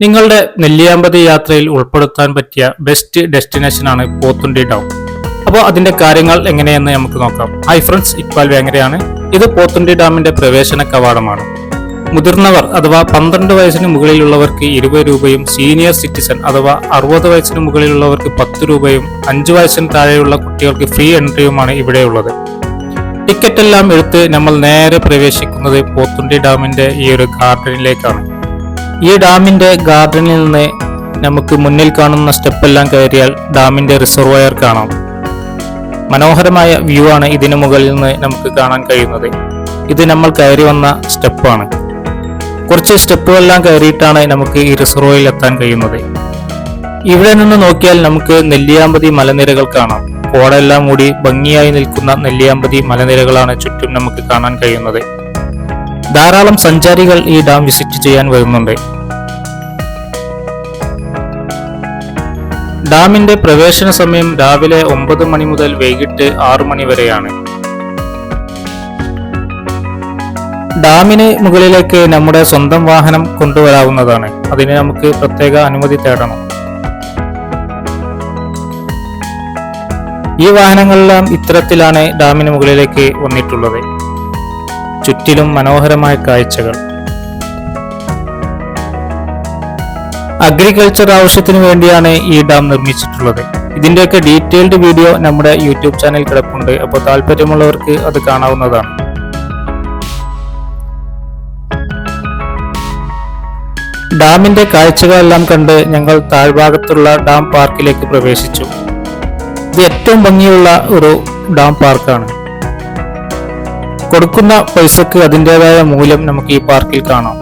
നിങ്ങളുടെ നെല്ലിയാമ്പതി യാത്രയിൽ ഉൾപ്പെടുത്താൻ പറ്റിയ ബെസ്റ്റ് ഡെസ്റ്റിനേഷനാണ് പോത്തുണ്ടി ഡൗൺ അപ്പോൾ അതിന്റെ കാര്യങ്ങൾ എങ്ങനെയെന്ന് നമുക്ക് നോക്കാം. ഹൈ ഫ്രണ്ട്സ് ഇക്ബാൽ വേങ്ങരയാണ്. ഇത് പോത്തുണ്ടി ഡാമിന്റെ പ്രവേശന കവാടമാണ്. മുതിർന്നവർ അഥവാ പന്ത്രണ്ട് വയസ്സിന് മുകളിലുള്ളവർക്ക് ഇരുപത് രൂപയും സീനിയർ സിറ്റിസൺ അഥവാ അറുപത് വയസ്സിന് മുകളിലുള്ളവർക്ക് പത്ത് രൂപയും അഞ്ച് വയസ്സിന് താഴെയുള്ള കുട്ടികൾക്ക് ഫ്രീ എൻട്രിയുമാണ് ഇവിടെയുള്ളത് ടിക്കറ്റ് എല്ലാം എടുത്ത് നമ്മൾ നേരെ പ്രവേശിക്കുന്നത് പോത്തുണ്ടി ഡാമിന്റെ ഈ ഒരു ഗാർഡനിലേക്കാണ് ഈ ഡാമിന്റെ ഗാർഡനിൽ നിന്ന് നമുക്ക് മുന്നിൽ കാണുന്ന സ്റ്റെപ്പെല്ലാം കയറിയാൽ ഡാമിന്റെ റിസർവയർ കാണാം. മനോഹരമായ വ്യൂ ആണ് ഇതിനു മുകളിൽ നിന്ന് നമുക്ക് കാണാൻ കഴിയുന്നത്. ഇത് നമ്മൾ കയറി വന്ന സ്റ്റെപ്പാണ്. കുറച്ച് സ്റ്റെപ്പുകളെല്ലാം കയറിയിട്ടാണ് നമുക്ക് ഈ റിസർവോയിൽ എത്താൻ കഴിയുന്നത്. ഇവിടെ നിന്ന് നോക്കിയാൽ നമുക്ക് നെല്ലിയാമ്പതി മലനിരകൾ കാണാം. കോടെല്ലാം കൂടി ഭംഗിയായി നിൽക്കുന്ന നെല്ലിയാമ്പതി മലനിരകളാണ് ചുറ്റും നമുക്ക് കാണാൻ കഴിയുന്നത്. ധാരാളം സഞ്ചാരികൾ ഈ ഡാം വിസിറ്റ് ചെയ്യാൻ വരുന്നുണ്ട്. ഡാമിന്റെ പ്രവേശന സമയം രാവിലെ ഒമ്പത് മണി മുതൽ വൈകിട്ട് ആറു മണി വരെയാണ്. ഡാമിന് മുകളിലേക്ക് നമ്മുടെ സ്വന്തം വാഹനം കൊണ്ടുവരാവുന്നതാണ്. അതിന് നമുക്ക് പ്രത്യേക അനുമതി തേടണം. ഈ വാഹനങ്ങളെല്ലാം ഇത്തരത്തിലാണ് ഡാമിന് മുകളിലേക്ക് വന്നിട്ടുള്ളത്. ചുറ്റിലും മനോഹരമായ കാഴ്ചകൾ. അഗ്രികൾച്ചർ ആവശ്യത്തിന് വേണ്ടിയാണ് ഈ ഡാം നിർമ്മിച്ചിട്ടുള്ളത്. ഇതിന്റെയൊക്കെ ഡീറ്റെയിൽഡ് വീഡിയോ നമ്മുടെ യൂട്യൂബ് ചാനൽ കിടപ്പുണ്ട്. അപ്പോൾ താല്പര്യമുള്ളവർക്ക് അത് കാണാവുന്നതാണ്. ഡാമിന്റെ കാഴ്ചകളെല്ലാം കണ്ട് ഞങ്ങൾ താഴ്ഭാഗത്തുള്ള ഡാം പാർക്കിലേക്ക് പ്രവേശിച്ചു. ഇത് ഏറ്റവും ഭംഗിയുള്ള ഒരു ഡാം പാർക്കാണ്. കൊടുക്കുന്ന പൈസക്ക് അതിന്റെതായ മൂല്യം നമുക്ക് ഈ പാർക്കിൽ കാണാം.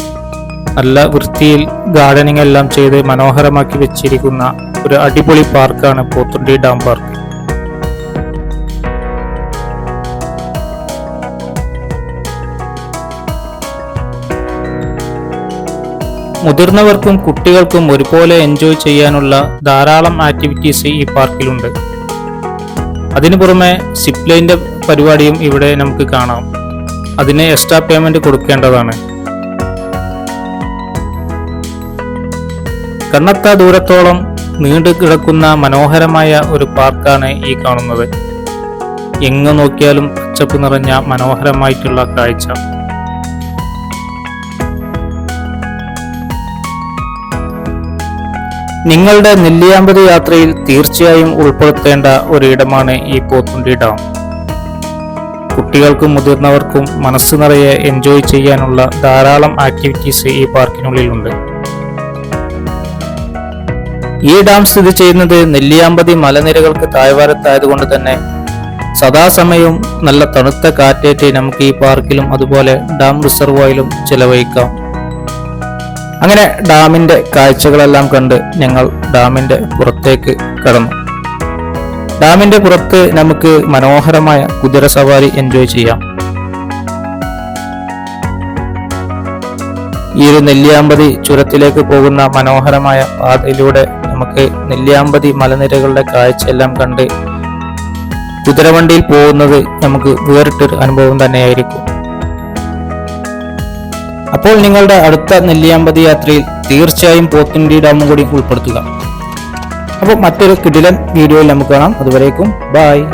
നല്ല വൃത്തിയിൽ ഗാർഡനിങ് എല്ലാം ചെയ്ത് മനോഹരമാക്കി വെച്ചിരിക്കുന്ന ഒരു അടിപൊളി പാർക്കാണ് പോത്തുണ്ടി ഡാം പാർക്ക്. മുതിർന്നവർക്കും കുട്ടികൾക്കും ഒരുപോലെ എൻജോയ് ചെയ്യാനുള്ള ധാരാളം ആക്ടിവിറ്റീസ് ഈ പാർക്കിലുണ്ട്. അതിനു പുറമെ സിപ്പ് ലൈന്റെ പരിപാടിയും ഇവിടെ നമുക്ക് കാണാം. അതിന് എക്സ്ട്രാ പേയ്മെന്റ് കൊടുക്കേണ്ടതാണ്. കണ്ണത്ത ദൂരത്തോളം നീണ്ടു കിടക്കുന്ന മനോഹരമായ ഒരു പാർക്കാണ് ഈ കാണുന്നത്. എങ്ങു നോക്കിയാലും പച്ചപ്പ് നിറഞ്ഞ മനോഹരമായിട്ടുള്ള കാഴ്ച. നിങ്ങളുടെ നെല്ലിയാമ്പതി യാത്രയിൽ തീർച്ചയായും ഉൾപ്പെടുത്തേണ്ട ഒരിടമാണ് ഈ പോത്തുണ്ടി ഡാം. കുട്ടികൾക്കും മുതിർന്നവർക്കും മനസ്സ് നിറയെ എൻജോയ് ചെയ്യാനുള്ള ധാരാളം ആക്ടിവിറ്റീസ് ഈ പാർക്കിനുള്ളിലുണ്ട്. ഈ ഡാം സ്ഥിതി ചെയ്യുന്നത് നെല്ലിയാമ്പതി മലനിരകൾക്ക് താഴ്വാരത്തായതുകൊണ്ട് തന്നെ സദാസമയവും നല്ല തണുത്ത കാറ്റേറ്റ് നമുക്ക് ഈ പാർക്കിലും അതുപോലെ ഡാം റിസർവോയിലും ചെലവഴിക്കാം. അങ്ങനെ ഡാമിന്റെ കാഴ്ചകളെല്ലാം കണ്ട് ഞങ്ങൾ ഡാമിന്റെ പുറത്തേക്ക് കടന്നു. ഡാമിന്റെ പുറത്ത് നമുക്ക് മനോഹരമായ കുതിര സവാരി എൻജോയ് ചെയ്യാം. ഈ ഒരു നെല്ലിയാമ്പതി ചുരത്തിലേക്ക് പോകുന്ന മനോഹരമായ പാതയിലൂടെ നമുക്ക് നെല്ലിയാമ്പതി മലനിരകളുടെ കാഴ്ചയെല്ലാം കണ്ട് കുതിരവണ്ടിയിൽ പോകുന്നത് നമുക്ക് വേറിട്ടൊരു അനുഭവം തന്നെയായിരിക്കും. അപ്പോൾ നിങ്ങളുടെ അടുത്ത നെല്ലിയാമ്പതി യാത്രയിൽ തീർച്ചയായും പോത്തിന്റെ ഡാമും കൂടി ഉൾപ്പെടുത്തുക. അപ്പോൾ മറ്റൊരു കിടിലൻ വീഡിയോയിൽ നമുക്ക് കാണാം. അതുവരേക്കും ബായ്